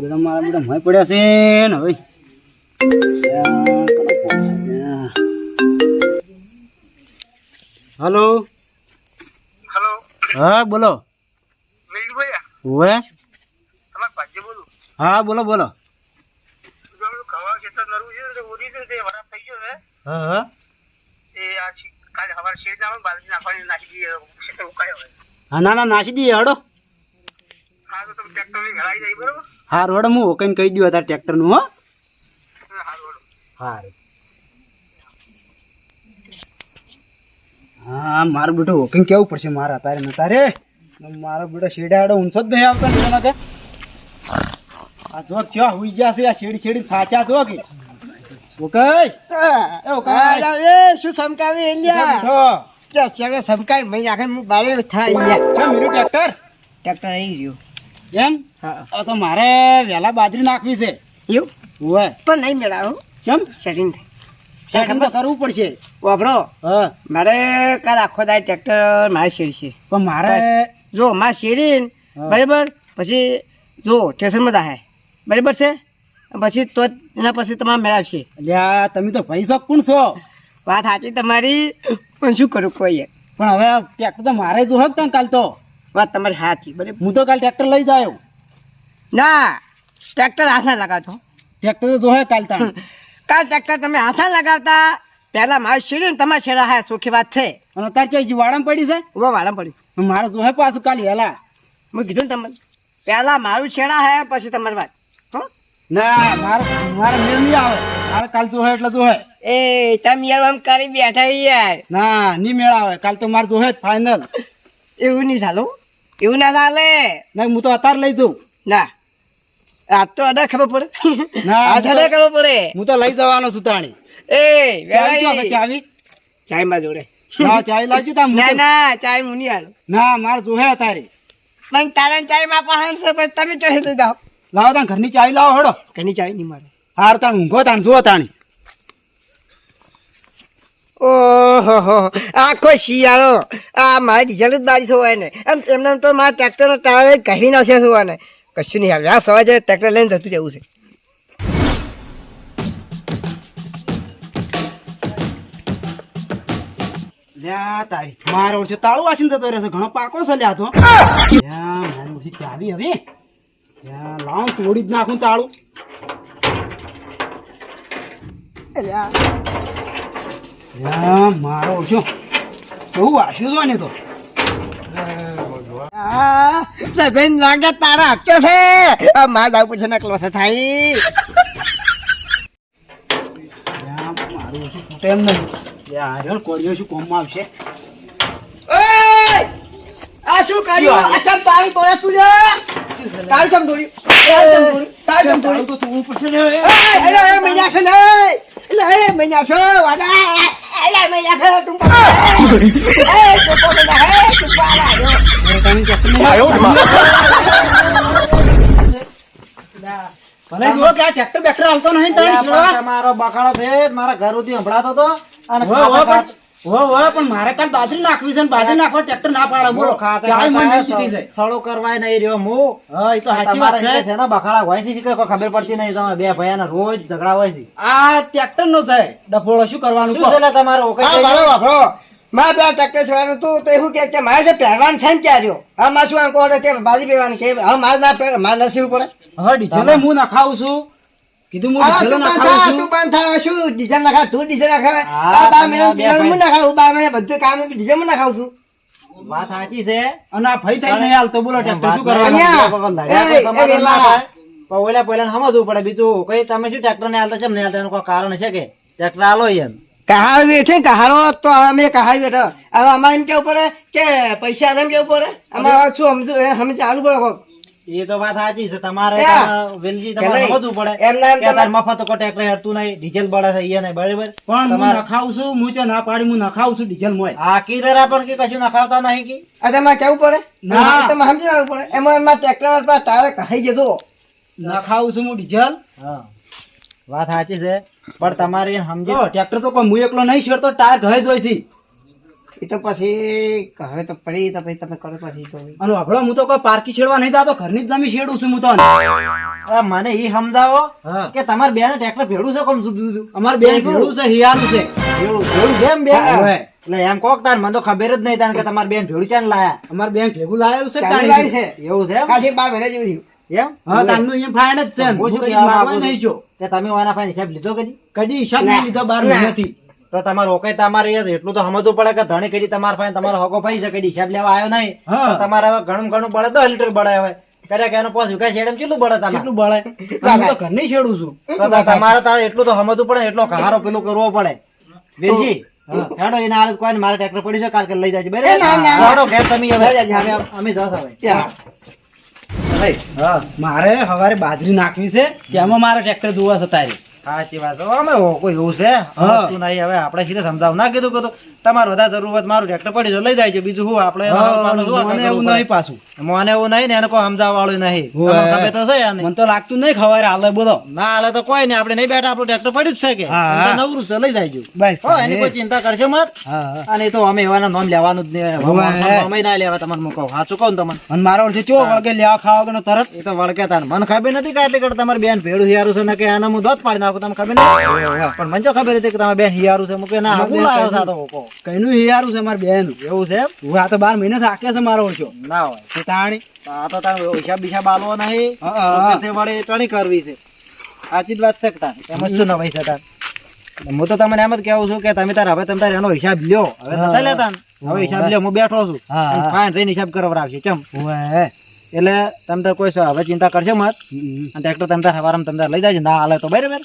ગોદડા મારા બધા મય પડ્યા છે ને હવે. હલો. હલો. હા બોલો. ભાગ્ય હા બોલો બોલો. હા હા. ના ના નાસી દઈએ હડો હા તો તમે ટ્રેક્ટર લઈને ઘરે આવી જાય બરોબર હાર હડો હું કઈ કહી દઉં તાર ટ્રેક્ટરનું હો. હા હારું હારું. હાર. હા મારું બેટો વોકિંગ કેવું પડશે મારા તારે ને તારે? મારો બેટો શેડાડો ઊંચો જ નહીં આવતો ને એના કે આ જો ચા હુઈ ગયા છે આ શેડી શેડી થાચા જો કે. ઓકે એ ઓકે એ શું સમકાવી એલિયા બેઠો ત્યાં ચાલે સમકાવી મહી આખે હું બારે થાય એલિયા ચા મેરું ટ્રેક્ટર? ટ્રેક્ટર આવી રહ્યું એમ? હા. તો મારે વહેલા બાજરી નાખવી છે. એવું? હોય પણ નહીં મેળાવો. ચમ? સેટિંગ સેટિંગ તો કરવું પડશે. વાપરો. હા. મારે કાલ આખો દાય ટ્રેક્ટર મારે શેરશે પણ મારે જો મારે શેરીને બરાબર પછી જો સ્ટેશનમાં દાહે બરાબર છે? પછી તો એના પછી તમારે મેળવશે. અલ્યા તમે તો ભાઈ શોખ કોણ છો. વાત સાચી તમારી પણ શું કરું કોઈ પણ હવે ટ્રેક્ટર તો મારે જો હક કાલ તો. વાત તમારી સાચી બરાબર. હું તો કાલ ટ્રેક્ટર લઈ જાયો ના ટ્રેક્ટર હાથ લગાવતો. ટ્રેક્ટર તો જોહે કાલ તાણ કાલ ટ્રેક્ટર તમે હાથ લગાવતા પહેલા મારે શીરી ને તમારે શેરા હા સુખી વાત છે. અને અત્યારે ક્યાંય વાળામાં પડી છે? વો વાળા પડી. મારે જોહે પાછું કાલ વહેલા. મેં કીધું ને તમને પહેલા મારું છેડા હે પછી તમારી વાત. હો? ના મારે મારે મેળ નહીં આવે. મારે કાલ જોહે એટલે જોહે. એ તમે યાર આમ કરી બેઠા યાર. ના નહીં મેળ આવે. કાલ તો મારે જોહે જ ફાઇનલ એવું નહીં ચાલો એવું ના ચાલે. ના હું તો અત્યારે લઈ જઉં. ના. આ તો અડા ખબર પડે. ના, આ અડા ખબર પડે. હું તો લઈ જવાનો છું તાણી. એ ચાવી ચાવી ચાયમાં જોડે. ના ચાવી લાવજો તા ના ના ચાય હું નહીં હાલું ના મારે જોહે તારે. પણ તારા ચાયમાં પાસે છે તમે ચોહી લઈ જાઓ. લાવો તાણ ઘરની ચાવી લાવો હડો. ઘણી ચાય નહીં મારે. હાર તાણ ઊંઘો તાણ જુઓ તાણી. ઓહો આખો શિયાળો. આ મારી ડીઝલ જ બારીશ હોય ને. એમ એમને તો મારા ટ્રેક્ટરનો ટાયર કહી નાખશે હોય ને કશું નહીં. આવ્યા સવારે જાય ટ્રેક્ટર લઈને જતું રહેવું છે. લ્યા તારી. મારો છે, તાળું વાસીને જતો રહેશે. ઘણો પાકો છે લ્યા તો. લ્યા મારી ઓછી ચાવી હવે. લ્યા લાવ, તોડી જ નાખું તાળું. લ્યા મારો ઓછો. બહુ વાસ્યું છો ને તો? આ લગન લાગે તારા આપજો છે. આ માર જાવ પછી નકલો છે થાય. મારું ઓછું ફૂટે એમ નહીં લ્યા હારે શું કોમમાં આવશે આ શું કર્યું આ તારી તોડે? તું લે ચમ તોડી? તાળી ચમ તાળું તો ને. એલા, એ છે ને એલા, એ મૈયા છે વાડા! એલા, મૈયા છે તું એ ટોપો મૈયા હે તું પાલા જો હવે તાણી ટ્રેક્ટર નહીં આવ્યો. ભલે જુઓ કે આ ટ્રેક્ટર બેક્ટર હાલતો નહીં તાણી મારો બકાડો છે મારા ઘર સુધી સંભળાતો હતો અને હો, હો, પણ- હો, હો, પણ મારે કાલ બાજરી નાખવી છે બાજરી નાખવા ટ્રેક્ટર ના પાડે બોલો. મને છે સળો કરવાય નહીં રહ્યો મુ હા એ તો સાચી વાત છે. છે ને બખાડા હોય છે કે કોઈ ખબર પડતી નહીં. તમે બે ભૈયાના રોજ ઝઘડા હોય છે. આ ટ્રેક્ટર નો છે. ડફોળો શું કરવાનું શું છે લે તમારે? ઓકે મારે પેલા ટક્કર ચલાવવાનું હતું તો એવું કે કે મારે જે પહેરવાનું છે ને ક્યાં રહ્યો હા માં શું આંકો કે બાજી પહેરવાનું કે હવે મારે ના મારે નસીબ પડે હવે ડીઝલ હું નખાવું છું કીધું હું ડીઝલ તું બંધ નખાવું થા, છું તું બંધ થા. શું ડીઝલ નખાવ? તું ડીઝલ નખાવે? હા, આ બા તમે ડીઝલ ભાઈ. હું નખાવું, બા મહિને બધું કામ ડીઝલ હું નખાવું છું. વાત સાચી છે અને આ ફઈ થઈ નહીં હાલતો બોલો ટ્રેક્ટર શું કરવાનું ના. થાય. પણ પહેલા સમજવું પડે બીજું કઈ તમે શું ટ્રેક્ટર ને હાલતા કેમ નહીં હાલતા એનું કોઈ કારણ છે કે ટ્રેક્ટર હાલો એમ કહાર બેઠે ને કહારો તો અમે કહાર બેઠો. હવે અમારે એમ કેવું પડે કે પૈસા એમ કેવું પડે? અમારે શું સમજુ અમે ચાલુ પડે કોક. એ તો વાત સાચી છે. તમારે વેલજી તમારે નહીં? પડે. એમ ના એમ કે તાર મફત કોઈ ટ્રેક્ટર હેડતું નહીં ડીઝલ બળે છે એ નહીં બરાબર. પણ હું નખાવું છું હું છે ના પાડી હું નખાવું છું ડીઝલ મોય. આ કીધરા પણ કે કશું નખાવતા નહીં કે? આ તમારે કેવું પડે? ના. તમે સમજી લેવું પડે. એમાં એમાં ટ્રેક્ટર પર તારે કહાઈ જજો. નખાવું છું હું ડીઝલ. હા. વાત સાચી છે. પણ તમારે સમજો ટ્રેક્ટર તો કોઈ હું એકલો નહીં છેડતો ટાયર ઘરે જોઈ છે. એ તો પછી હવે તો પડી તો પછી તમે કરો પછી તો. અને અભળો હું તો કોઈ પાર્કી છેડવા નહીં જાતો ઘરની જ જમી છેડું છું હું તો. મને એ સમજાવો કે તમારે બે ટ્રેક્ટર ભેડું છે કોમ જુદું જુદું અમારે બે ભેડું છે હિયારું છે. ભેડું ભેડું છે એમ બેન? એટલે એમ કોક તાર મને તો ખબર જ નહીં તાર કે તમારે બેન ભેડું ચાન લાયા. અમારે બેન ભેગું લાવ્યું છે લાવી છે. એવું છે ખાસી બાર મહિના જેવું એમ? હા તારનું અહીંયા ફાઇન જ છે. હું નહીં જો. કે તમે વાના પાસે હિસાબ લીધો કદી કદી હિસાબ નહીં લીધો બાર નથી તો તમારે રોકાય તમારે એટલું તો સમજવું પડે કે ધણી કરી તમારા પાસે તમારો હગો ભાઈ છે કદી હિસાબ લેવા આવ્યો નહીં? તમારે હવે ઘણું ઘણું બળે દસ લીટર બળે હવે. કર્યા કે એનો પોસ વિકાસ છેડમ કેટલું બળે તમારે? કેટલું બળે? હું તો ઘરની છેડું છું. તો તો તમારે તારે એટલું તો સમજવું પડે એટલો કહારો પેલું કરવો પડે. વીરજી હેડો એના હાલત કોઈ મારે ટ્રેક્ટર પડી છે કાલ લઈ જાય. હેડો ઘેર તમે અમે જશ ત્યાં. ભાઈ. હા. મારે હવારે બાજરી નાખવી છે. તેમાં મારે ટ્રેક્ટર જોવા છે તારી? સાચી વાત. અમે કોઈ એવું છે. હા. સમજતું નહીં. હવે આપણે સીધે સમજાવ ના કીધું કે તમારે વધારે જરૂરત મારું ટ્રેક્ટર પડી લઈ જાય છે. બીજું શું? આપણે એવું નહીં પાછું? મને એવું નહીં ને એને કોઈ સમજાવવાળું નહીં. ખબર તો છે મને તો લાગતું નહીં ખવાય હાલે બોલો. ના હાલે તો કોઈ નહીં. આપણે નહીં બેઠા આપણું ટ્રેક્ટર પડ્યું જ છે કે. હા, તો હા. નવરું છે લઈ જાય બસ એની કોઈ ચિંતા કરશો મત. હા હા. અને તો અમે એવાના નામ લેવાનું જ નહીં અમે ના લેવા તમને મૂકો સાચું કહું તમને. અને મારો છે ચો વળગે લેવા ખાવા કે તરત? એ તો વળકે તાર. મને ખબર નથી કે આટલી કડ તમારી બેન ભેડું હિયારું છે ને કે આના હું દોત પાડી નાખું તમને ખબર નહીં પણ મને જો ખબર હતી કે તમારે બેન હિયારું છે મૂકે ના હું લાવ્યો તો મૂકો. કઈનું હિયારું છે મારી બેન? એવું છે હું આ તો બાર મહિના થાકે છે મારો ઓળખ્યો ના હોય. તે તાણી. તો આ તો તાર હિસાબ બિસાબ આલવો નહીં. સાથે હા. ટણી કરવી છે. સાચી જ વાત છે તાર એમાં શું નવાઈ છે તાર હું તો તમને એમ જ કેવું છું કે તમે તાર હવે તમે તાર એનો હિસાબ લ્યો. હવે નતા લેતા હવે હિસાબ લ્યો હું બેઠો છું. ફાઇન રહીને હિસાબ કરાવડાવશે ચમ. એટલે તમે તાર કોઈ હવે ચિંતા કરશો મત. અને ટ્રેક્ટર તમે તાર હવારમાં તમે તાર લઈ જાય ના હાલે તો બરાબર.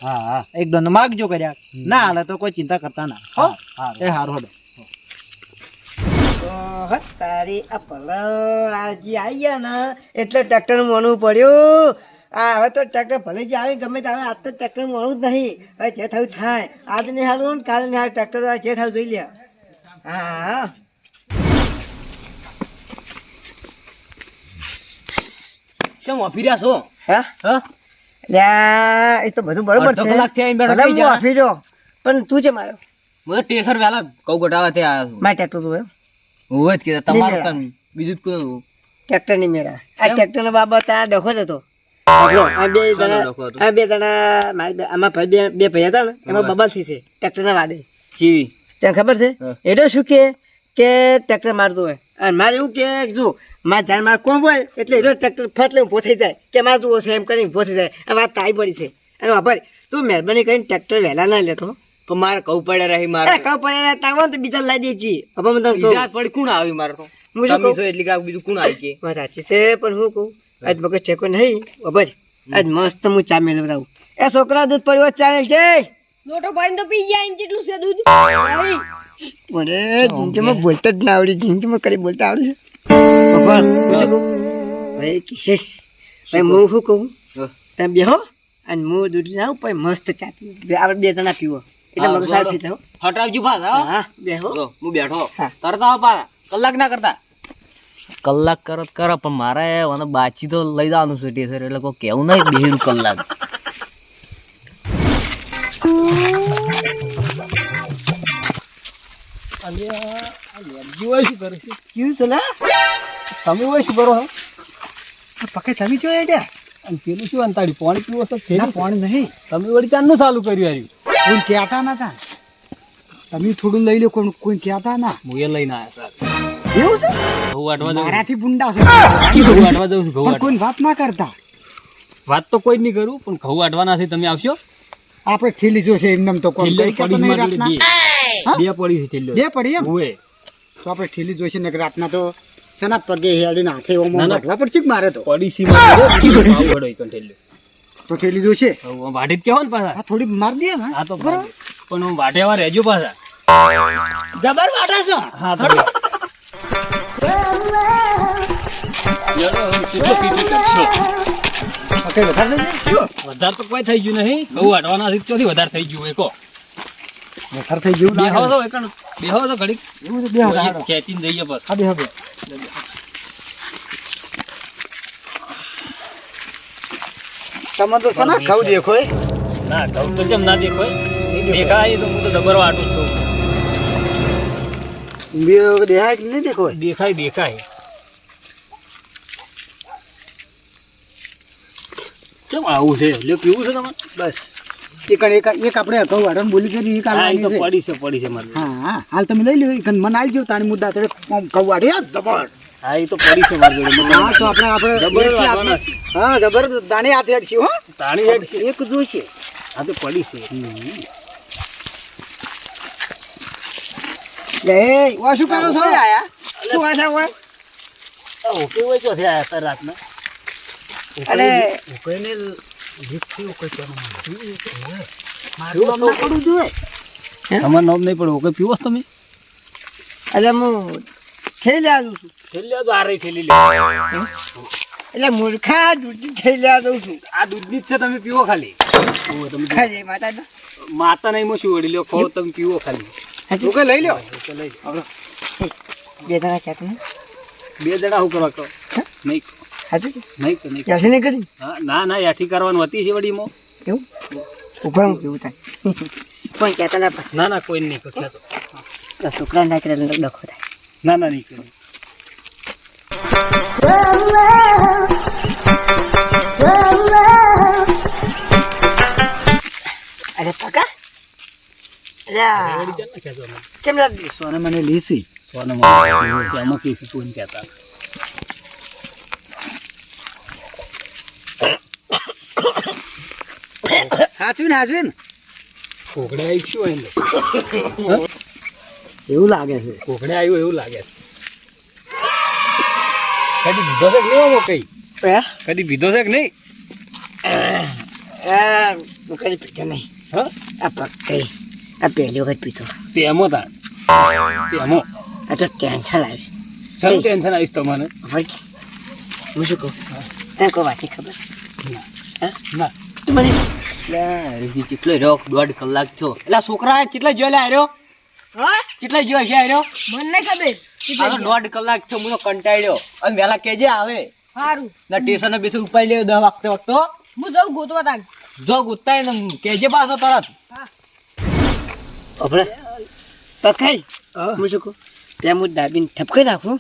એક દોન માગજો કર્યા. ના હાલે તો કોઈ ચિંતા કરતા ના. હો. એ સારું તારી આ પલ આજી આવી ગયા ને એટલે ટ્રેક્ટર મોનવું પડ્યું. આ હવે તો ટ્રેક્ટર ભલે જે આવે ગમે તે આવે આજ તો ટ્રેક્ટર મોનવું જ નહીં. હવે જે થયું થાય. આજ નહીં હારું ને કાલે નહીં હારું ટ્રેક્ટર જે થયું જોઈ લે. હા. કેમ રહ્યા છો? હા? હા? લ્યા એ તો બધું બરોબર છે. કલાક થયા બેઠો ભલે હું જા. રહ્યો પણ તું છે મારો? મને ટેસર વેલા કઉ ગોટાવા થી આવ્યો છું મારે ટ્રેક્ટર જોયું હું જ કીધું તમારું મેળા. તન બીજું કોઈ ટ્રેક્ટરની મેરા આ ટ્રેક્ટર નો બાબત આ ડખો જ હતો. આ બે જણા આ બે જણા મારી આમાં ભાઈ બે બે ભાઈ હતા ને એમાં બબલ થઈ છે ટ્રેક્ટર ના વાડે. ચીવી. તને ખબર છે? એટલે શું કે કે ટ્રેક્ટર મારતું હોય. અને મારે એવું કે જો મારે જાણ મારે કોમ હોય? એટલે એનો ટ્રેક્ટર ફટ લઈને ઊભો થઈ જાય. કે મારે જુઓ છે એમ કરીને ઊભો થઈ જાય. આ વાત તાઈ પડી છે. અને વાપર તું મહેરબાની કરીને ટ્રેક્ટર વહેલા ના લેતો. પણ મારે કહું પડે રહી મારે. કહું પડે તાવો ને તો બીજા લાવી દઈએ છીએ હવે મને તને ઈજાત પડી કોણ આવી મારે તો? હું શું કહું? છો એટલે કે બીજું કોણ આવી કે? વાત સાચી છે પણ હું કહું આજ મગજ કોઈ નહીં. ખબર આજ મસ્ત હું ચા મેળવરાવું એ છોકરા દૂધ પડ્યો ચાલે છે. લોટો પાડીને તો પી ગયા એમ કેટલું છે દૂધ. મને જિંદગીમાં બોલતા જ ના આવડી જિંદગીમાં કરી બોલતા આવડે છે. પપ્પા હું શું કહું? ભાઈ કિશે ભાઈ હું શું કહું. તમે બેહો અને હું દૂધ આવું પછી મસ્ત ચા પીવું. આપણે બે જણા પીવો. એટલે મગજ સારું થઈ થાવ હટાવજો પાછા હા. બેહો હું. બેઠો. તરત આવો પાછા. કલાક ના કરતા. કલાક કરો કરો પણ મારે મને બાચી તો લઈ જવાનું છે ટેસર એટલે કોઈ કેવું નહીં બેહીનું કલાક. તમે હોય શું કરો પકે તમે પેલું શું અંતાડી પાણી પીવો છો પાણી નહીં. તમે વળી ચારનું ચાલુ કર્યું આવ્યું કોઈ કહેતા નતા? તમે થોડું લઈ લો કોઈ કોઈ કહેતા ના? હું એ લઈને આવ્યા સર એવું છે? ઘઉં વાટવા જાઉં મારાથી બુંડા છે. ઘઉં વાટવા જાઉં છું ઘઉં પણ કોઈ વાત ના કરતા? વાત તો કોઈ નહીં કરું પણ ઘઉં વાટવાના છે તમે આવશો? આપણે ઠેલી જોશે એમનેમ તો કોમ કરી કે નહીં રાતના? બે પડી છે છેલ્લે બે પડી એમ? ઓએ તો આપણે ઠેલી જોશે ને રાતના તો સના પગે હેડીને હાથે ઓમો. વાટવા પડશે મારે તો? પડી સી મારે છેલ્લે તો જોશે હવે વાટી જ ને પાછા? આ થોડી માર દે હા. તો પણ હું વાઢેવા રહેજો પાછા. જબર વાટા છો? હા પકે વધારે થઈ ગયું? વધારે તો કોઈ થઈ ગયું નહીં. બહુ વાટવાના છે વધારે થઈ ગયું એકો વધારે થઈ ગયું બેહો તો એકણ બેહો તો ઘડીક. એવું છે બે ખેંચીને જઈએ બસ હા બે તમે તો સના ખાવ દેખો? ના ખાવ તો જેમ ના દેખો દેખાય તો હું તો જબર વાટું છું. બે દેખાય કે નહીં દેખો દેખાય દેખાય. ચમ આવું છે? લ્યો પીવું છે તમારે બસ. એક એક એક આપણે વાળાને બોલી કરી એક તો પડી છે પડી છે મારે. હા હાલ તમે લઈ લ્યો એક મને આલજો તાણી મુદ્દા તડે કહું વાળે જબર. હા એ તો પડી છે મારી જોડે. હા તો આપણે આપણે હા જબર દાણી હાથ હેડશું હો. તાણી હેડ છે એક જોઈશે. હા તો પડી છે. લે વા શું કરો છો? આયા શું વાંચા હોય આ ઓકે હોય ચોથી આયા હતા રાતના. અને તમારું નામ નહીં પડે ઓકે પીવો તમે? એટલે હું થઈ આવ્યું છું. થેલી લ્યો તો આ રહી થેલી લ્યો એટલે મૂર્ખા દૂધી થઈ દઉં છું. આ દૂધની જ છે તમે પીવો ખાલી. તમે ખાલી માતા માતા નહીં મો શું વળી લ્યો ખો તમે પીવો ખાલી. હજુ. ઓકે લઈ લ્યો તો લઈ લો. બે જણા ક્યાં તમે? બે જણા શું કરો કહો? નહીં. હાજી. નહીં કે નહીં. ક્યાંથી નહીં કરી હા, ના ના યાઠી કરવાનું હતી છે એવું? ઉપર કેવું થાય કોઈ કહેતા ના ના કોઈ નહીં કહેતો. તો છોકરા ના કરે ડખો થાય. ના ના નહીં કર્યું અરે પકા અલ્યા વળી ચાલ ને કહેતો અમે. કેમ લાગ? સોને મને લીસી. સોના માં તેમાં તું કહેતા. હાચવી ને કોકડે આવી શું એવું લાગે છે. કોકડે આવ્યું એવું લાગે છે. કદી પીધો છે કે નહીં આમાં કઈ? કદી પીધો છે કે નહીં? હું કદી પીધો નહીં. હા? આ પકઈ આ પહેલી વખત પીધો. પેમો તાર પેમો આ તો ટેન્શન આવી. શું ટેન્શન આવીશ તમને વળગી હું શું કહું? તને કોઈ વાત ખબર? ના. તું મને કેટલો રહ્યો દોઢ કલાક થયો. એટલે છોકરા કેટલા જોયેલા આવ્યો હા? કેટલા જોઈ છે આવ્યો મને ખબર. દોઢ કલાક થયો હું તો કંટાળ્યો. અને વેલા કેજે આવે. સારું ના ટેશન બેસી ઉપાઈ લે દવા વખતે વખતો હું. જઉં ગોતવા તાન જો ગોતતા ને કેજે પાછો તરત. અભડા પકાઈ હું. શું કહું? ત્યાં હું દાબીને ઠપકાઈ નાખું.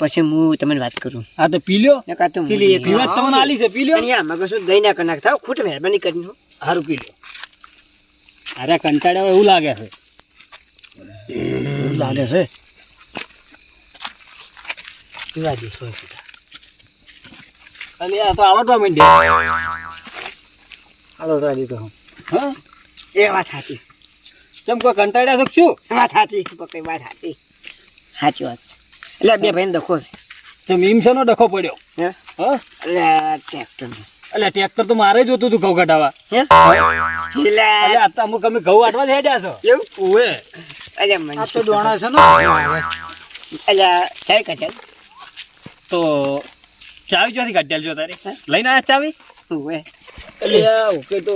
પછી હું તમને વાત કરું. હા તો પી લ્યો. ને કાતો પી લ્યો પીવા જ તમને આલી છે પી લ્યો. અહીંયા મગજ શું દહીં ના કરી નાખતા ખોટ મહેરબાની કરીને હો. સારું પી લ્યો. અરે કંટાળ્યો એવું લાગે છે. લાગે છે? પીવા દે સો અલે આ તો આવડવા માંડ્યા હાલો તો હું. હા? એ વાત સાચી. ચમ કોઈ કંટાળ્યા છો શું? વાત સાચી. વાત સાચી. સાચી વાત છે. એટલે બે ભાઈને દખો છે. ચમ ઈમ ડખો પડ્યો? હે? હા? ટ્રેક્ટર એટલે ટ્રેક્ટર તો મારે જોતું હતું ઘઉં કાઢવા એટલે અમુક અમે ઘઉં આટવા થઈ હેડ્યા છો. એવું? ઓવે એટલે મને તો દોણો છે ને? એટલે ચાય કચાલ તો ચાવી ચોથી કાઢ્યા છો તારે? લઈને આવ્યા ચાવી? ઓવે એટલે ઓકે તો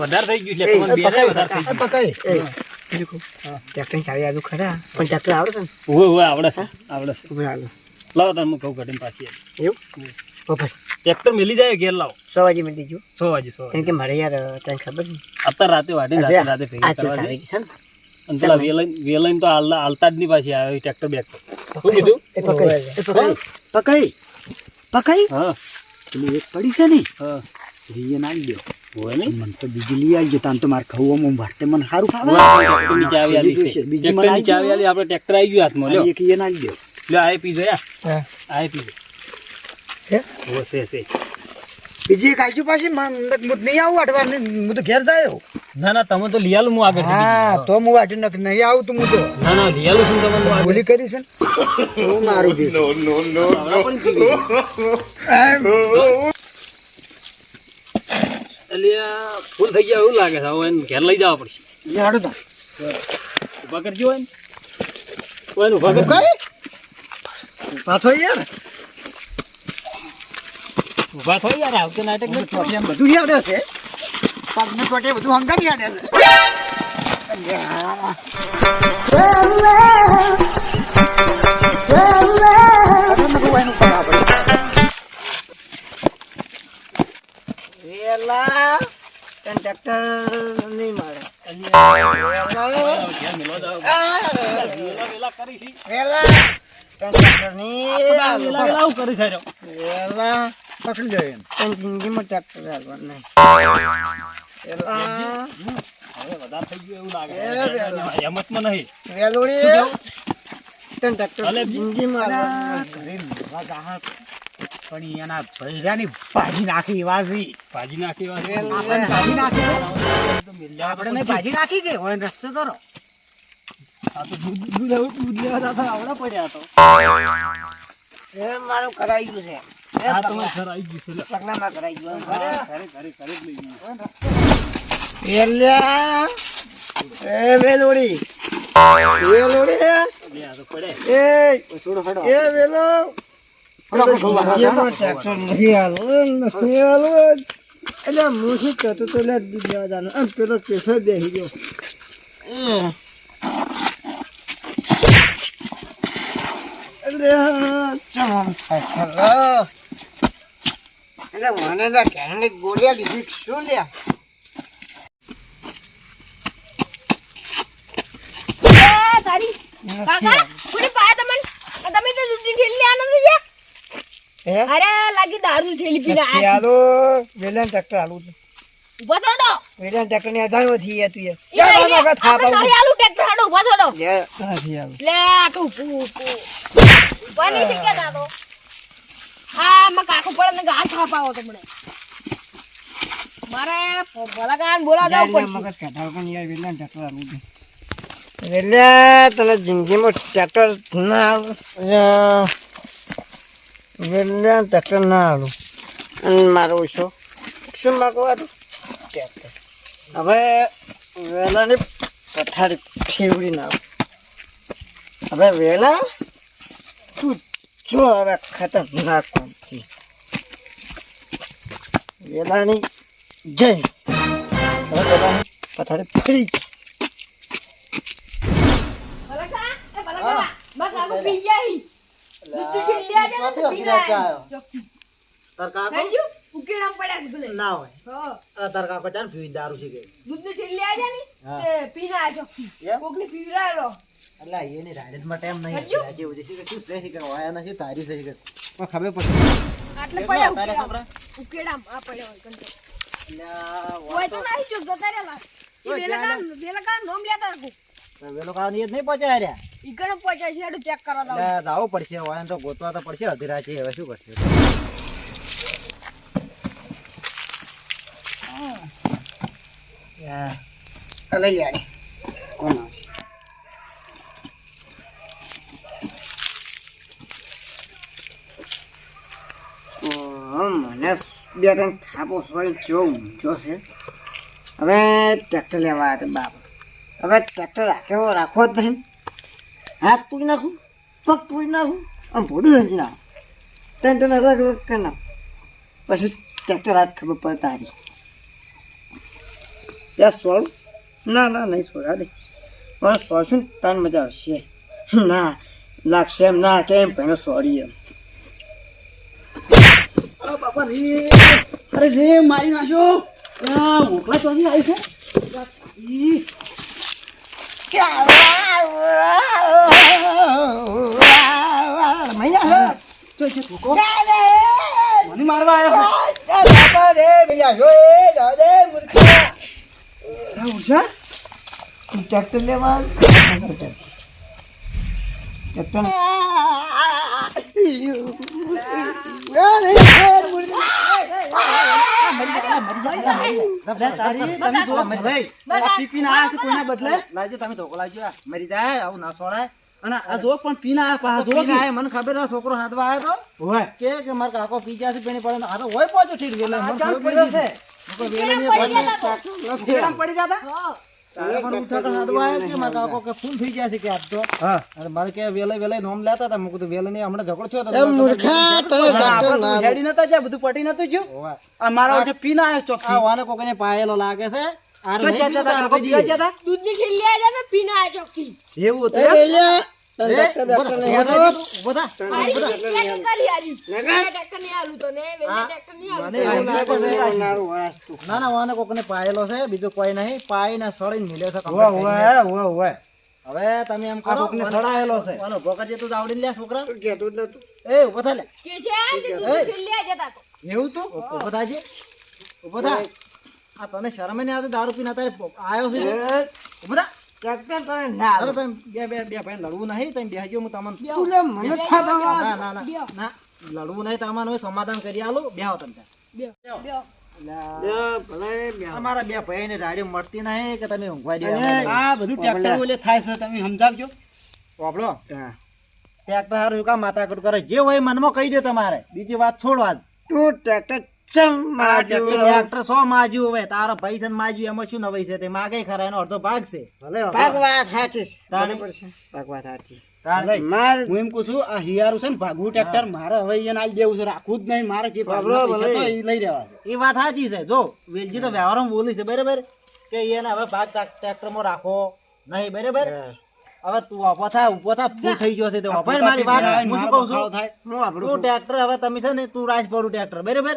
વધારે થઈ ગયું છે તમને બે ને વધારે થઈ ગયું. પકાઈ ટ્રેક્ટર ચાવી આવ્યું ખરા પણ ટ્રેક્ટર આવડે છે ને. ઓવે ઓવે આવડે છે આવડે છે. હાલો લાવો તમે કહું કાઢીને પાછી. એવું? બપોર ટ્રેક્ટર મિલી જાય ઘેર લાવો. સો વાગે મળી દીજો સો વાગે સો કેમ કે મારે યાર તને ખબર છે અત્યારે રાતે વાટી રાતે રાતે ભેગી કરવા છે ને? અને પેલા વેલાઈન વેલાઈન તો હાલતા હાલતા જ નહીં પાછી આવે ટ્રેક્ટર બેક શું કીધું? પકાઈ પકાઈ હા. પેલી એક પડી છે ને હા. રીએ નાખી દો. હોય નહીં મને તો બીજી લઈ આવજો તાન તો મારે ખાવું આમ ભરતે મને સારું ખાવે. ટ્રેક્ટરની ચાવી આલી છે. બીજી મને ચાવી આલી આપણે ટ્રેક્ટર આવી ગયું હાથમાં. લ્યો. એક એ નાખી દો. લ્યો આ પીજો યા. હા. આ પી છે? ઓ છે છે. બીજી એક પાછી મુદ નહીં આવું વાટવા હું તો ઘેર જાય. ના ના તમે તો લઈ હું આગળ હા તો હું વાટી નક નહીં આવું તું હું તો ના ના લઈ છું તમને ભૂલી કરી છે હું મારું બી. ફૂલ થઈ ગયા એવું લાગે છે. હવે એને ઘેર લઈ જવા પડશે. હાડો તો. ઊભા કરજો હોય ને હોય ને ઊભા કરજો પાછો યાર ઊભા થઈ યાર આવતો નાટક નથી ટોટિયા બધું યાદ હશે પગને ટોટિયા બધું હંગામી યાદ હશે વેલા ટ્રેક્ટર નહીં મળે. વેલા વેલા કરી વેલા પકડી જાય એમ જિંદગીમાં ટ્રેક્ટર હાલવાનું નહીં. પણ એના ભૈરાની ભાજી નાખી વાસી ભાજી નાખી ભાજી નાખી આપણે ભાજી નાખી કે? હોય રસ્તો કરો. આ તો દૂધ દૂધ દૂધ લેવા આવડા પડ્યા તો. એ મારું કરાઈ ગયું છે. એટલે હું શું કહેતો તો લેવા જવાનું. આમ પેલો કેસો બેસી ગયો. એટલે ચમ. એટલે મને તો ઘેરની ગોળ્યા લીધી કે શું લ્યા? એ તારી કાકા કોની પાયા તમને? આ તમે તો દૂધની થેલી આનંદ ગયા? હે? અરે લાગી દારૂ થેલી પીને ટ્રેક્ટર છું. થોડો વેલાન ટ્રેક્ટરની તું. એ. સારી આલુ હાડો. ઊભા થોડો લે. લે આ તો થઈ ગયા દાદો. હા માં કાકો પડે ને ગાંઠ થાપ આવો તમને. મારે ભલા કાન બોલા જવું પડશે. મગજ કાઢાવ પણ યાર વેલાન ટ્રેક્ટર હાલું એટલે તને જિંદગીમાં ટ્રેક્ટર ના હાલું વેલ્યા ટ્રેક્ટર ના આવું અને મારો ઓછો. શું માગવા હતું ટ્રેક્ટર હવે વેલાની પથારી ફેવડી ના હવે વેલા? તું જો હવે ખતરનાક કોમથી વેલાની જય. હવે વેલાની પથારી ફરી દારૂ છે પીને પીવડાવેલો એની રાઈડ માટે એમ નહીં? આજે એવું છે કે શું છે કે વાયા નથી તારી છે કે પણ ખબર પડશે આટલે પડ્યા ઉકેડા. ઉકેડા. આ પડ્યા હોય કંટો. હોય તો નહીં જો જતા વેલકા વેલકા નોમ લેતા કો વેલો કાની જ નહીં પહોંચ્યા છે એડું ચેક કરવા જાવું પડશે વાયા તો ગોતવા તો પડશે અડધી છે હવે શું કરશે? અલે યાર કોણ આવશે ઓહ, મને બે ત્રણ થાપો સોરી જોઉં જોશે હવે ટ્રેક્ટર લેવા આવ્યા હતા બાપ. હવે ટ્રેક્ટર રાખ્યો રાખવો જ નહીં. હાથ તોડી નાખું, પગ તોડી નાખું, આમ ભોડું રંજી નાખું તને તને અલગ અલગ કરી નાખું પછી ટ્રેક્ટર હાથ ખબર પડે તારી. ત્યાં સોળ? ના ના, નહીં સોરા દે. પણ સોળશું ને તને મજા આવશે. ના, લાગશે એમ ના, કેમ? પહેલાં સોરી એમ. બાપા રે. અરે રે, મારી નાખો મોકલા તો આવી છે. મારવા આવ્યો ટ્રેક્ટર લેવા ટ્રેક્ટર. તારી તમે જો મરી આ પી પીને આયા છે કોઈના બદલે? લાવજો તમે ધોકો લાવજો મરી જાય આવું ના સોળાય. અને આ જો પણ પીને આયા પા જો કે મને ખબર આ છોકરો હાથવા આવ્યો તો. હોય કે કે મારા કાકો પી છે પેણી પડે હારો હોય પહોંચો ઠીક વેલા મને ખબર પડી છે પડી જતા તો કેમ પડી જતા હા તારે મને ઉઠાકણ હાથવા આવ્યો કે મારા કાકો કે ફૂલ થઈ ગયા છે કે આજ તો. હા. અને મારે કે વેલે વેલે નોમ લેતા હતા મુકું તો વેલે ને હમણાં ઝઘડો થયો હતો એ મૂર્ખા તને ટ્રેક્ટર ના હેડી નતા જ્યાં બધું પટી નતું જ્યું? હોવે. આ મારા વર્ષે પીને આવ્યો ચોખ્ખી. આ વાને કોકને પાયેલો લાગે છે. એવું ને. ના ના પાયેલો છે બીજું કોઈ નહીં છે ઓવે કરીને. ઓવે ઓવે હવે તમે એમ કરો કોકને સડાયેલો છે. ઊભો તું આવડી લે છોકરા. તું જ નતું. એ ઊભો થા લે કે છે? તે જતા એવું તો? ઊભો થાજે ઊભો થા. આ તને શરમ નહીં આવતી? દારૂ પીને તારે આવ્યો છે એ, ઊભો થા. ટ્રેક્ટર તને ના ચાલો તમે બે બે બે ભાઈ લડવું નહીં તમે હું તમને તું મને થાપા ના ના ના ના લડવું નહીં તમારે હવે સમાધાન કરી આલો બેહો તમે. બે અમારા બે ભાઈ ને રાડી મળતી નહીં કે તમે ઊંઘવા દે આ બધું ટ્રેક્ટર ઓલે થાય છે તમે સમજાવજો. વાપરો ટ્રેક્ટર હારું કામ માતા કટ કરે જે હોય મનમાં કહી દે તમારે. બીજી વાત છોડવા તું ટ્રેક્ટર ચમ સો માજ્યું હવે. તારો ભાઈ છે માજ્યું એમાં શું નવાઈ છે? તે માગે ખરા એનો અડધો ભાગ છે. ભલે સાચી છે. તારે- બરાબર છે. ભાગવા સાચી. હું એમ કહું છું આ હિયારું છે ને ભાગવું ટ્રેક્ટર મારે હવે આલી દેવું છે. રાખવું જ નહીં મારે જે લઈ રહેવા એ વાત સાચી છે. જો વેલજી તો વ્યવહારમાં બોલી છે બરાબર? કે એને હવે ભાગ ટ્રેક્ટરમાં રાખો. નહીં બરાબર? હવે તું ઊભો થા ઊભો થા ફૂલ થઈ ગયો છે તે ઊભો મારી વાત હું શું કહું છું? તું ટ્રેક્ટર હવે તમે છે ને તું રાજપરું ટ્રેક્ટર બરાબર?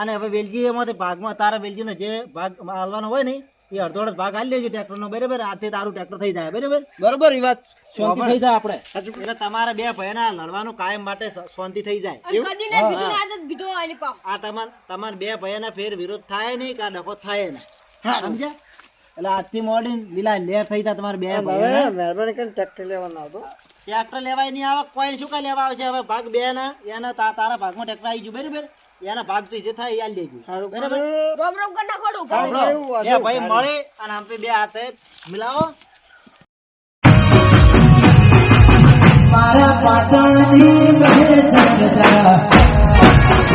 અને હવે વેલજી એમાંથી ભાગમાં તારા વેલજીનો જે ભાગ હાલવાનો હોય ને એ અડધો અડધ ભાગ હાલી લેજો ટ્રેક્ટર નો બરાબર? આથી તારું ટ્રેક્ટર થઈ જાય બરાબર? બરોબર એ વાત શાંતિ થઈ જાય આપણે. એટલે તમારા બે ભાઈના લડવાનું કાયમ માટે શાંતિ થઈ જાય. ને ને આજે. આ તમાર તમારા બે ભાઈના ફેર વિરોધ થાય નહીં કે આ ડખો થાય નહીં. સમજ્યા? એટલે આજથી મોડી લીલા લેર થઈ જાય તમારે બે મહેરબાની કરીને ટ્રેક્ટર લેવાનો આવતો. ટ્રેક્ટર લેવાય નહીં આવે કોઈ શું કઈ લેવા આવશે? હવે ભાગ બે ના એના તા- તારા ભાગમાં ટ્રેક્ટર આવી ગયું બરાબર? એના ભાગથી જે થાય એ આલી દેજો. સારું બરાબર? રોમ રોમ કરી. ભાઈ. મળે અને આમ બે હાથે મિલાવો. મારા પાટણની